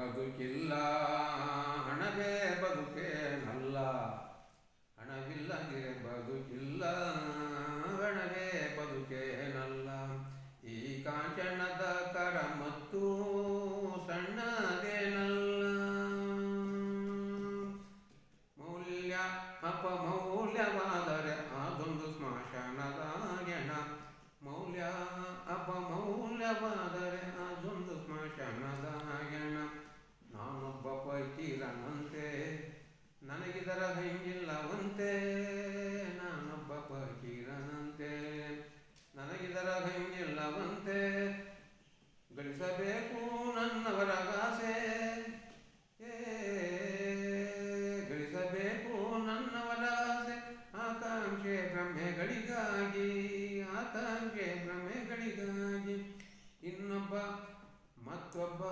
ಬದುಕಿಲ್ಲ ಹಣವೇ ಬದುಕೇನಲ್ಲ ಹಣವಿಲ್ಲದೆ ಬದುಕಿಲ್ಲ ಹಣವೇ ಬದುಕೇನಲ್ಲ ಈ ಕಾಂಚನದ ಕರ ಮತ್ತು ಸಣ್ಣದೇನಲ್ಲ. ಮೌಲ್ಯ ಅಪಮೌಲ್ಯವಾದರೆ ನನಗಿದರ ಹೆಂಗಿಲ್ಲವಂತೆ, ನಾನೊಬ್ಬ ಪಕೀರನಂತೆ. ನನಗಿದರ ಹೆಂಗಿಲ್ಲವಂತೆ, ಗಳಿಸಬೇಕು ನನ್ನವರ ಆಸೆ. ಗಳಿಸಬೇಕು ನನ್ನವರ ಆಸೆ. ಆಕಾಂಕ್ಷೆ ಭ್ರಮೆಗಳಿಗಾಗಿ ಆಕಾಂಕ್ಷೆ ಭ್ರಮೆಗಳಿಗಾಗಿ. ಇನ್ನೊಬ್ಬ ಮತ್ತೊಬ್ಬ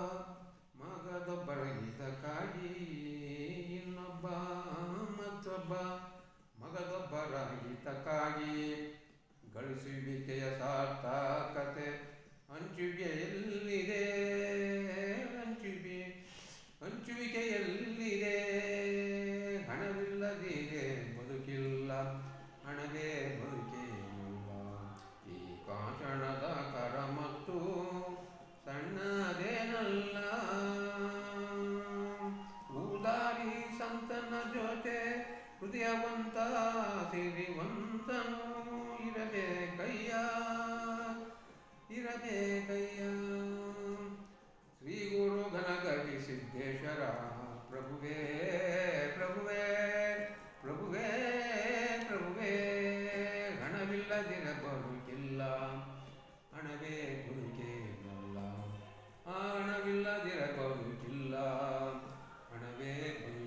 ಮಗದೊಬ್ಬರ ಹಿತಕ್ಕಾಗಿ ಮಗದೊಬ್ಬರ ಹಿತಕ್ಕಾಗಿ ಗಳಿಸುವಿಕೆಯ ಸಾರ್ಥಕತೆ ಹೃದಯವಂತ ಸಿರಿವಂತನು ಇರಬೇಕಯ್ಯ ಇರಬೇಕಯ್ಯ ಶ್ರೀ ಗುರು ಗಣಗವಿ ಸಿದ್ದೇಶ್ವರ, ಪ್ರಭುವೇ ಪ್ರಭುವೇ ಪ್ರಭುವೇ ಪ್ರಭುವೇ. ಹಣವಿಲ್ಲದಿರ ಬದುಕಿಲ್ಲ, ಹಣವೇ ಬದುಕೇನಲ್ಲ ಆ ಹಣವಿಲ್ಲದಿರ ಬದುಕಿಲ್ಲ, ಹಣವೇ ಬದುಕೇನಲ್ಲ